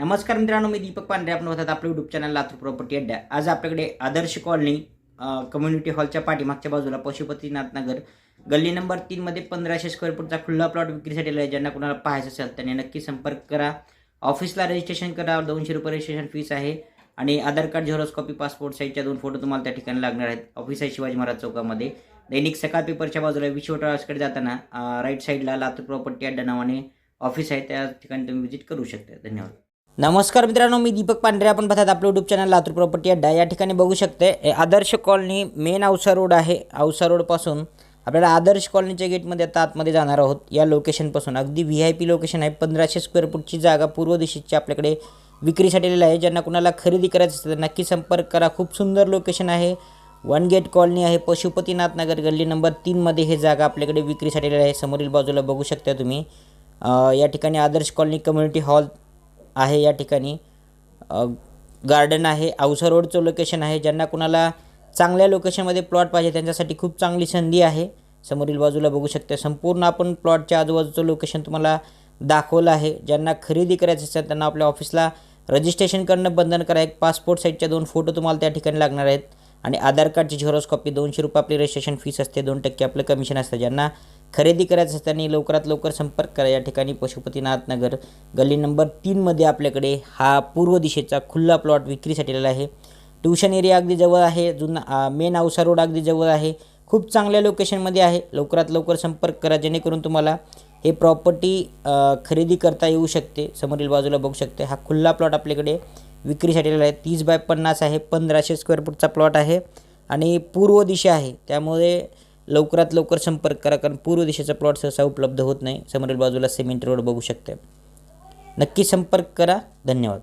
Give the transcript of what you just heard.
नमस्कार मित्रांनो मी दीपक पांढरे आपण होतात आपलं युट्यूब चॅनल लातूर प्रॉपर्टी अड्डा आज आपल्याकडे आदर्श कॉलनी कम्युनिटी हॉलच्या पाठीमागच्या बाजूला पशुपतीनाथ नगर गल्ली नंबर तीनमध्ये पंधराशे स्क्वेअर फूटचा खुल्ला प्लॉट विक्रीसाठी आहे ज्यांना कुणाला पाहायचं असेल त्यांनी नक्की संपर्क करा. ऑफिसला रजिस्ट्रेशन करा दोनशे रुपये रजिस्ट्रेशन फीस आहे. आणि Aadhaar card xerox copy passport साईजच्या दोन फोटो तुम्हाला त्या ठिकाणी लागणार आहेत. ऑफिस आहे शिवाजी महाराज चौकामध्ये. दैनिक सकाळ पेपरच्या बाजूला विश्व जाताना राईट साईडला लातूर प्रॉपर्टी अड्डा नावाने ऑफिस आहे त्या ठिकाणी तुम्ही व्हिजिट करू शकता. धन्यवाद. नमस्कार मित्रांनो मी दीपक पांढरे. आपण पाहतात आपलं यूट्यूब चॅनल लातूर प्रॉपर्टी अड्डा या ठिकाणी बघू शकते. Adarsh colony main Ausa road आहे. औसा रोडपासून आपल्याला आदर्श कॉलनीच्या गेटमध्ये आता आतमध्ये जाणार आहोत. या लोकेशनपासून अगदी व्ही आय पी लोकेशन आहे. पंधराशे स्क्वेअर फूटची जागा पूर्व दिशेची आपल्याकडे विक्रीसाठी आहे. ज्यांना कुणाला खरेदी करायचं असेल तर नक्की संपर्क करा. खूप सुंदर लोकेशन आहे. वन गेट कॉलनी आहे. पशुपतीनाथ नगर गल्ली नंबर तीनमध्ये हे जागा आपल्याकडे विक्रीसाठी आहे. समोरील बाजूला बघू शकता तुम्ही. या ठिकाणी आदर्श कॉलनी कम्युनिटी हॉल आहे या ठिकाणी. गार्डन आहे औसा रोडचं लोकेशन आहे. ज्यांना कुणाला चांगल्या लोकेशनमध्ये प्लॉट पाहिजे त्यांच्यासाठी खूप चांगली संधी आहे. समोरील बाजूला बघू शकता संपूर्ण आपण प्लॉटच्या आजूबाजूचं लोकेशन तुम्हाला दाखवलं आहे. ज्यांना खरेदी करायचं असेल त्यांना आपल्या ऑफिसला रजिस्ट्रेशन करणं बंधन करा. एक पासपोर्ट साईजच्या दोन फोटो तुम्हाला त्या ठिकाणी लागणार आहेत. आणि आधार कार्डची झेरॉक्स कॉपी दोनशे रुपये आपली रजिस्ट्रेशन फीस असते. दोन टक्के आपलं कमिशन असतं. ज्यांना खरेदी करायचं असताना लवकरात लवकर संपर्क करा. या ठिकाणी पशुपतीनाथ नगर गल्ली नंबर तीनमध्ये आपल्याकडे हा पूर्व दिशेचा खुल्ला प्लॉट विक्रीसाठी आलेला आहे. ट्युशन एरिया अगदी जवळ आहे. जुना मेन औसा रोड अगदी जवळ आहे. खूप चांगल्या लोकेशनमध्ये आहे. लवकरात लवकर संपर्क करा. जेणेकरून तुम्हाला हे प्रॉपर्टी खरेदी करता येऊ शकते. समोरील बाजूला बघू शकते. हा खुल्ला प्लॉट आपल्याकडे विक्रीसाठी आलेला आहे. तीस बाय पन्नास आहे. पंधराशे स्क्वेअर फूटचा प्लॉट आहे. आणि पूर्व दिशा आहे. त्यामुळे लवकरात लवकर संपर्क करा कारण पूर्व दिशेचा प्लॉट सहसा उपलब्ध होत नाही. समोरील बाजूला सिमेंट रोड बघू शकते. नक्की संपर्क करा. धन्यवाद.